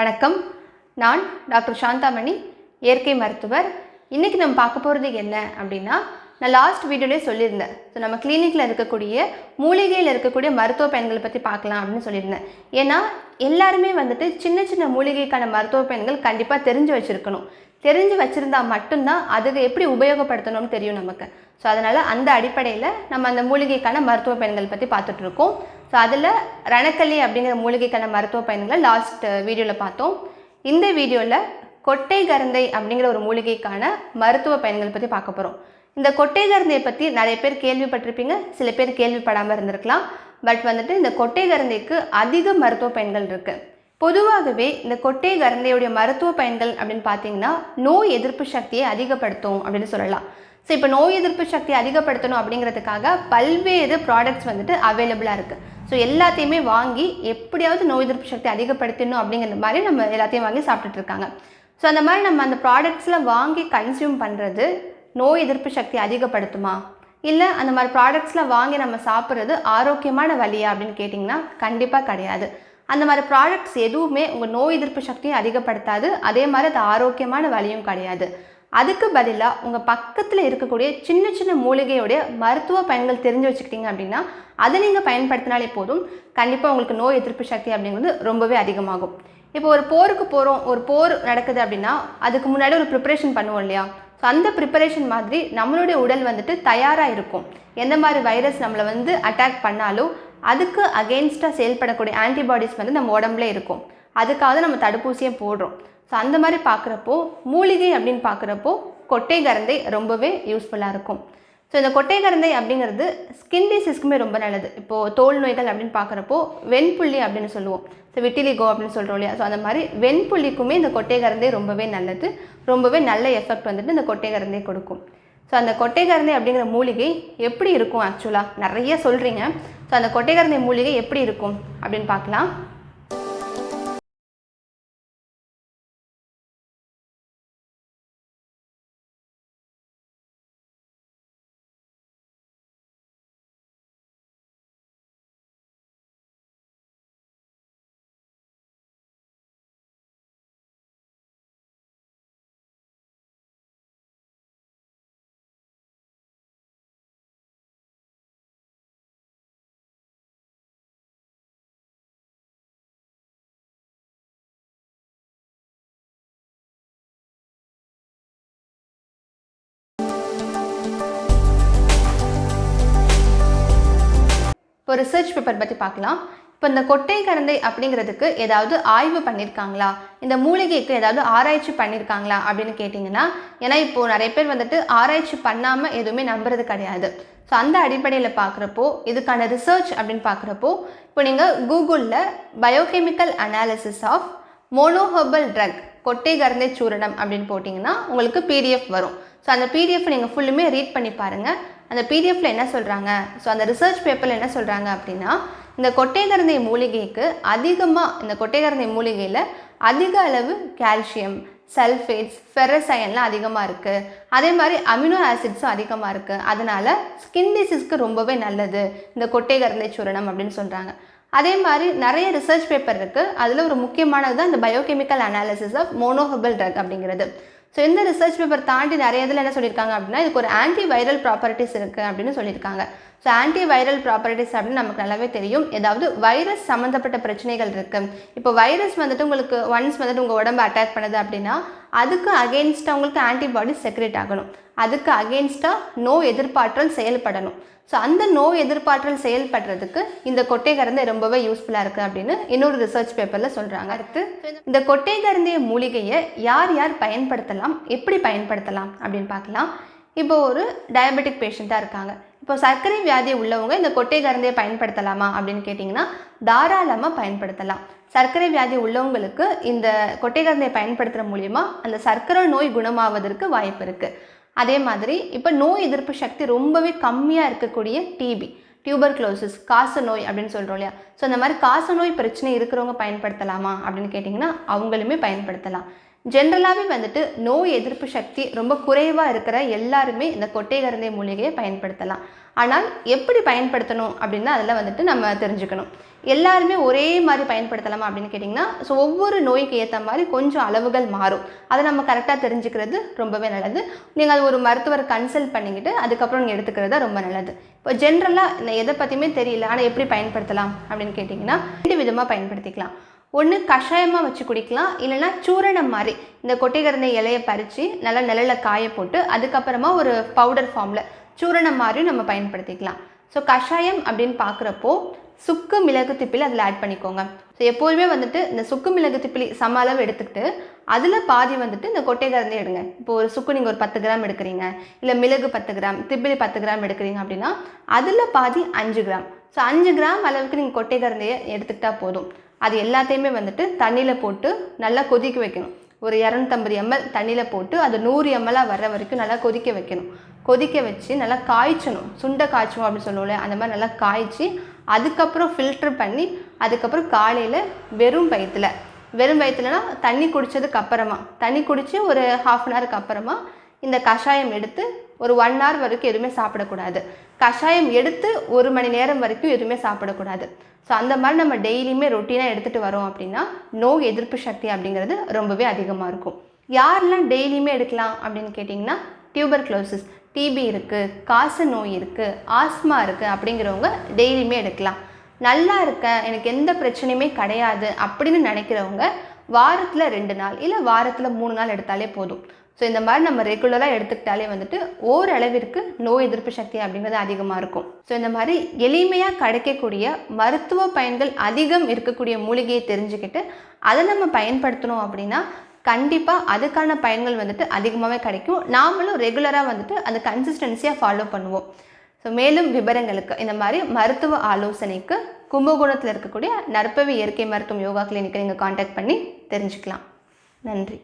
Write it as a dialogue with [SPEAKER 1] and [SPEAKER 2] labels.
[SPEAKER 1] வணக்கம். நான் டாக்டர் சாந்தாமணி இயற்கை மருத்துவர். இன்றைக்கி நம்ம பார்க்க போகிறது என்ன அப்படின்னா நான் லாஸ்ட் வீடியோலேயே சொல்லியிருந்தேன். ஸோ நம்ம கிளினிக்கில் இருக்கக்கூடிய மூலிகையில் இருக்கக்கூடிய மருத்துவ பயன்களை பற்றி பார்க்கலாம் அப்படின்னு சொல்லியிருந்தேன். ஏன்னா எல்லாருமே வந்துட்டு சின்ன சின்ன மூலிகைக்கான மருத்துவ பயன்கள் கண்டிப்பாக தெரிஞ்சு வச்சுருக்கணும். தெரிஞ்சு வச்சுருந்தா மட்டும்தான் அதுக்கு எப்படி உபயோகப்படுத்தணும்னு தெரியும் நமக்கு. ஸோ அதனால் அந்த அடிப்படையில் நம்ம அந்த மூலிகைக்கான மருத்துவ பயன்கள் பற்றி பார்த்துட்ருக்கோம் ஸோ அதில் ரணக்கல்லி அப்படிங்கிற மூலிகைக்கான மருத்துவ பயன்களை லாஸ்ட் வீடியோவில் பார்த்தோம். இந்த வீடியோவில் கொட்டை கருந்தை அப்படிங்கிற ஒரு மூலிகைக்கான மருத்துவ பயன்களை பற்றி பார்க்க போகிறோம் இந்த கொட்டை கருந்தையை பற்றி நிறைய பேர் கேள்விப்பட்டிருப்பீங்க. சில பேர் கேள்விப்படாமல் இருந்திருக்கலாம். பட் வந்துட்டு இந்த கொட்டை கரந்தைக்கு அதிக மருத்துவ பயன்கள் இருக்குது பொதுவாகவே இந்த கொட்டை கரந்தையுடைய மருத்துவ பயன்கள் அப்படின்னு பார்த்தீங்கன்னா நோய் எதிர்ப்பு சக்தியை அதிகப்படுத்தும் அப்படின்னு சொல்லலாம். ஸோ இப்போ நோய் எதிர்ப்பு சக்தியை அதிகப்படுத்தணும் அப்படிங்கிறதுக்காக பல்வேறு ப்ராடக்ட்ஸ் வந்துட்டு அவைலபிளாக இருக்குது ஸோ எல்லாத்தையுமே வாங்கி எப்படியாவது நோய் எதிர்ப்பு சக்தி அதிகப்படுத்தணும் அப்படிங்கிற மாதிரி நம்ம எல்லாத்தையும் வாங்கி சாப்பிட்டுட்டு இருக்காங்க. ஸோ அந்த மாதிரி நம்ம அந்த ப்ராடக்ட்ஸ்லாம் வாங்கி கன்சியூம் பண்ணுறது நோய் எதிர்ப்பு சக்தி அதிகப்படுத்துமா? இல்லை அந்த மாதிரி ப்ராடக்ட்ஸ்லாம் வாங்கி நம்ம சாப்பிட்றது ஆரோக்கியமான வழியா அப்படின்னு கேட்டிங்கன்னா கண்டிப்பாக கிடையாது. அந்த மாதிரி ப்ராடக்ட்ஸ் எதுவுமே உங்கள் நோய் எதிர்ப்பு சக்தியை அதிகப்படுத்தாது. அதே மாதிரி அது ஆரோக்கியமான வழியும் கிடையாது. அதுக்கு பதிலாக உங்கள் பக்கத்தில் இருக்கக்கூடிய சின்ன சின்ன மூலிகையோடைய மருத்துவ பயன்கள் தெரிஞ்சு வச்சுக்கிட்டீங்க அப்படின்னா அதை நீங்கள் பயன்படுத்தினாலே போதும். கண்டிப்பாக உங்களுக்கு நோய் எதிர்ப்பு சக்தி அப்படிங்கிறது ரொம்பவே அதிகமாகும். இப்போ ஒரு போருக்கு போகிறோம் ஒரு போர் நடக்குது அப்படின்னா அதுக்கு முன்னாடி ஒரு ப்ரிப்பரேஷன் பண்ணுவோம் இல்லையா? ஸோ அந்த ப்ரிப்பரேஷன் மாதிரி நம்மளுடைய உடல் வந்துட்டு தயாராக இருக்கும். எந்த மாதிரி வைரஸ் நம்மளை வந்து அட்டாக் பண்ணாலும் அதுக்கு அகெயின்ஸ்டாக செயல்படக்கூடிய ஆன்டிபாடிஸ் வந்து நம்ம உடம்புல இருக்கும். அதுக்காக நம்ம தடுப்பூசியை போடுறோம். ஸோ அந்த மாதிரி பார்க்குறப்போ மூலிகை அப்படின்னு பார்க்குறப்போ கொட்டை கரந்தை ரொம்பவே யூஸ்ஃபுல்லாக இருக்கும். ஸோ இந்த கொட்டை கரந்தை அப்படிங்கிறது ஸ்கின் டிசீஸ்க்குமே ரொம்ப நல்லது. இப்போது தோல் நோய்கள் அப்படின்னு பார்க்குறப்போ வெண்புள்ளி அப்படின்னு சொல்லுவோம். ஸோ விட்டிலிகோ அப்படின்னு சொல்கிறோம் இல்லையா? ஸோ அந்த மாதிரி வெண்புள்ளிக்குமே இந்த கொட்டை கரந்தை ரொம்பவே நல்லது. ரொம்பவே நல்ல எஃபெக்ட் வந்துட்டு இந்த கொட்டை கரந்தை கொடுக்கும். ஸோ அந்த கொட்டை கரந்தை அப்படிங்கிற மூலிகை எப்படி இருக்கும் ஆக்சுவலாக நிறைய சொல்கிறீங்க ஸோ அந்த கொட்டை கரந்தை மூலிகை எப்படி இருக்கும் அப்படின்னு பார்க்கலாம். இப்போ ரிசர்ச் பேப்பர் பற்றி பார்க்கலாம். இப்போ இந்த கொட்டை கரந்தை அப்படிங்கிறதுக்கு ஏதாவது ஆய்வு பண்ணியிருக்காங்களா இந்த மூலிகைக்கு ஏதாவது ஆராய்ச்சி பண்ணியிருக்காங்களா அப்படின்னு கேட்டிங்கன்னா ஏன்னா இப்போது நிறைய பேர் வந்துட்டு ஆராய்ச்சி பண்ணாமல் எதுவுமே நம்புறது கிடையாது. ஸோ அந்த அடிப்படையில் பார்க்குறப்போ இதுக்கான ரிசர்ச் அப்படின்னு பார்க்குறப்போ இப்போ நீங்கள் கூகுளில் biochemical analysis of monoherbal drug கொட்டை கரந்தை சூரணம் அப்படின்னு போட்டிங்கன்னா உங்களுக்கு பிடிஎஃப் வரும். ஸோ அந்த பிடிஎஃப் நீங்கள் ஃபுல்லுமே ரீட் பண்ணி பாருங்கள் அந்த பிடிஎஃப்பில் என்ன சொல்கிறாங்க ஸோ அந்த ரிசர்ச் பேப்பரில் என்ன சொல்கிறாங்க அப்படின்னா இந்த கொட்டைகரந்தை மூலிகைக்கு அதிகமாக இந்த கொட்டைகரந்தை மூலிகையில் அதிக அளவு கால்சியம் சல்ஃபேட்ஸ் ஃபெரசைன்லாம் அதிகமாக இருக்குது அதே மாதிரி அமினோ ஆசிட்ஸும் அதிகமாக இருக்குது அதனால் ஸ்கின் டிசீஸ்க்கு ரொம்பவே நல்லது. இந்த கொட்டை கரந்தை சூரணம் அப்படின்னு சொல்கிறாங்க அதே மாதிரி நிறைய ரிசர்ச் பேப்பர் இருக்குது அதில் ஒரு முக்கியமானது தான் இந்த biochemical analysis of monoherbal drug அப்படிங்கிறது. ஸோ இந்த ரிசர்ச் பேப்பர் தாண்டி நிறைய இதில் என்ன சொல்லியிருக்காங்க அப்படின்னா இதுக்கு ஒரு ஆன்டி வைரல் ப்ராப்பர்ட்டிஸ் இருக்குது அப்படின்னு சொல்லியிருக்காங்க. ஸோ ஆன்டி வைரல் ப்ராப்பர்ட்டிஸ் அப்படின்னு நமக்கு நல்லாவே தெரியும். ஏதாவது வைரஸ் சம்மந்தப்பட்ட பிரச்சனைகள் இருக்குது இப்போ வைரஸ் வந்துட்டு உங்களுக்கு ஒன்ஸ் வந்துட்டு உங்கள் உடம்பு அட்டாக் பண்ணுது அப்படின்னா அதுக்கு அகெயின்ஸ்டாக உங்களுக்கு ஆன்டிபாடி செக்ரேட் ஆகணும். அதுக்கு அகெயின்ஸ்டாக நோ எதிர்ப்பாற்றல் செயல்படணும். ஸோ அந்த நோய் எதிர்ப்பாற்றல் செயல்படுறதுக்கு இந்த கொட்டை கரந்தை ரொம்பவே யூஸ்ஃபுல்லாக இருக்குது அப்படின்னு இன்னொரு ரிசர்ச் பேப்பரில் சொல்கிறாங்க அடுத்து இந்த கொட்டை கரந்தைய மூலிகையை யார் யார் பயன்படுத்தலாம்? எப்படி பயன்படுத்தலாம்? அப்படின்னு பார்க்கலாம். இப்போ ஒரு டயபெட்டிக் பேஷண்ட்டாக இருக்காங்க. இப்போ சர்க்கரை வியாதி உள்ளவங்க இந்த கொட்டை கரந்தையை பயன்படுத்தலாமா அப்படின்னு கேட்டிங்கன்னா தாராளமாக பயன்படுத்தலாம். சர்க்கரை வியாதி உள்ளவங்களுக்கு இந்த கொட்டை கரந்தையை பயன்படுத்துகிற மூலியமா அந்த சர்க்கரை நோய் குணமாவதற்கு வாய்ப்பு இருக்குது அதே மாதிரி இப்போ நோய் எதிர்ப்பு சக்தி ரொம்பவே கம்மியாக இருக்கக்கூடிய டிபி டியூபர் க்ளோசிஸ் காச நோய் அப்படின்னு சொல்கிறோம் இல்லையா? ஸோ அந்த மாதிரி காச நோய் பிரச்சனை இருக்கிறவங்க பயன்படுத்தலாமா அப்படின்னு கேட்டிங்கன்னா அவங்களுமே பயன்படுத்தலாம். ஜென்ரலாகவே வந்துட்டு நோய் எதிர்ப்பு சக்தி ரொம்ப குறைவாக இருக்கிற எல்லாருமே இந்த கொட்டைகரந்தை மூலிகையை பயன்படுத்தலாம். ஆனால் எப்படி பயன்படுத்தணும் அப்படின்னா அதில் வந்துட்டு நம்ம தெரிஞ்சுக்கணும். எல்லாருமே ஒரே மாதிரி பயன்படுத்தலாமா அப்படின்னு கேட்டிங்கன்னா ஸோ ஒவ்வொரு நோய்க்கு ஏற்ற மாதிரி கொஞ்சம் அளவுகள் மாறும். அதை நம்ம கரெக்டாக தெரிஞ்சுக்கிறது ரொம்பவே நல்லது. நீங்கள் அது ஒரு மருத்துவர் கன்சல்ட் பண்ணிக்கிட்டு அதுக்கப்புறம் நீங்கள் எடுத்துக்கிறது தான் ரொம்ப நல்லது. இப்போ ஜென்ரலாக எதை பற்றியுமே தெரியல ஆனால் எப்படி பயன்படுத்தலாம் அப்படின்னு கேட்டிங்கன்னா ரெண்டு விதமாக பயன்படுத்திக்கலாம். ஒன்று கஷாயமாக வச்சு குடிக்கலாம். இல்லைன்னா சூரணம் மாதிரி. இந்த கொட்டைகரந்த இலையை பறித்து நல்லா நிழலில் காய போட்டு அதுக்கப்புறமா ஒரு பவுடர் ஃபார்மில் சூரணம் மாதிரியும் நம்ம பயன்படுத்திக்கலாம். ஸோ கஷாயம் அப்படின்னு பார்க்குறப்போ சுக்கு மிளகு திப்பிலி அதில் ஆட் பண்ணிக்கோங்க. ஸோ எப்போதுமே வந்துட்டு இந்த சுக்கு மிளகு திப்பிலி சம அளவு எடுத்துக்கிட்டு அதில் பாதி வந்துட்டு இந்த கொட்டைக்கரண்டி எடுங்க. இப்போ ஒரு சுக்கு நீங்கள் ஒரு பத்து கிராம் எடுக்கிறீங்க. இல்லை மிளகு பத்து கிராம் திப்பிலி பத்து கிராம் எடுக்கிறீங்க அப்படின்னா அதில் பாதி அஞ்சு கிராம். ஸோ அஞ்சு கிராம் அளவுக்கு நீங்கள் கொட்டைக்கரண்டையை எடுத்துக்கிட்டால் போதும். அது எல்லாத்தையுமே வந்துட்டு தண்ணியில் போட்டு நல்லா கொதிக்க வைக்கணும். ஒரு இரநூத்தம்பது எம்எல் தண்ணியில் போட்டு அது நூறு எம்எல்லாக வர்ற வரைக்கும் நல்லா கொதிக்க வைக்கணும். கொதிக்க வச்சு நல்லா காய்ச்சணும். சுண்டை காய்ச்சணும் அப்படின்னு சொல்லுவோம்ல அந்த மாதிரி நல்லா காய்ச்சி அதுக்கப்புறம் ஃபில்ட்ரு பண்ணி அதுக்கப்புறம் காலையில் வெறும் வயிற்றுல வெறும் வயிற்றுலனா தண்ணி குடித்ததுக்கு அப்புறமா தண்ணி குடித்து ஒரு ஹாஃப் அன் ஹவருக்கு அப்புறமா இந்த கஷாயம் எடுத்து ஒரு ஒன் ஹவர் வரைக்கும் எதுவுமே சாப்பிடக்கூடாது. கஷாயம் எடுத்து ஒரு மணி நேரம் வரைக்கும் எதுவுமே சாப்பிடக்கூடாது. ஸோ அந்த மாதிரி நம்ம டெய்லியுமே ரொட்டீனாக எடுத்துகிட்டு வரோம் அப்படின்னா நோய் எதிர்ப்பு சக்தி அப்படிங்கிறது ரொம்பவே அதிகமாக இருக்கும். யாரெல்லாம் டெய்லியுமே எடுக்கலாம் அப்படின்னு கேட்டிங்கன்னா டியூபர் க்ளோசிஸ் டிபி இருக்குது காச நோய் இருக்குது ஆஸ்மா இருக்குது அப்படிங்கிறவங்க டெய்லியுமே எடுக்கலாம். நல்லா இருக்கேன் எனக்கு எந்த பிரச்சனையுமே கிடையாது அப்படின்னு நினைக்கிறவங்க வாரத்தில் ரெண்டு நாள் இல்லை வாரத்தில் மூணு நாள் எடுத்தாலே போதும். ஸோ இந்த மாதிரி நம்ம ரெகுலராக எடுத்துக்கிட்டாலே வந்துட்டு ஓரளவிற்கு நோய் எதிர்ப்பு சக்தி அப்படிங்கிறது அதிகமாக இருக்கும். ஸோ இந்த மாதிரி எளிமையாக கிடைக்கக்கூடிய மருத்துவ பயன்கள் அதிகம் இருக்கக்கூடிய மூலிகையை தெரிஞ்சுக்கிட்டு அதை நம்ம பயன்படுத்தணும் அப்படின்னா கண்டிப்பாக அதுக்கான பயன்கள் வந்துட்டு அதிகமாகவே கிடைக்கும். நாமளும் ரெகுலராக வந்துட்டு அந்த கன்சிஸ்டன்சியாக ஃபாலோ பண்ணுவோம். ஸோ மேலும் விவரங்களுக்கு இந்த மாதிரி மருத்துவ ஆலோசனைக்கு கும்பகோணத்தில் இருக்கக்கூடிய நற்பவி இயற்கை மருத்துவம் யோகா கிளினிக்கை நீங்கள் காண்டாக்ட் பண்ணி தெரிஞ்சுக்கலாம். நன்றி.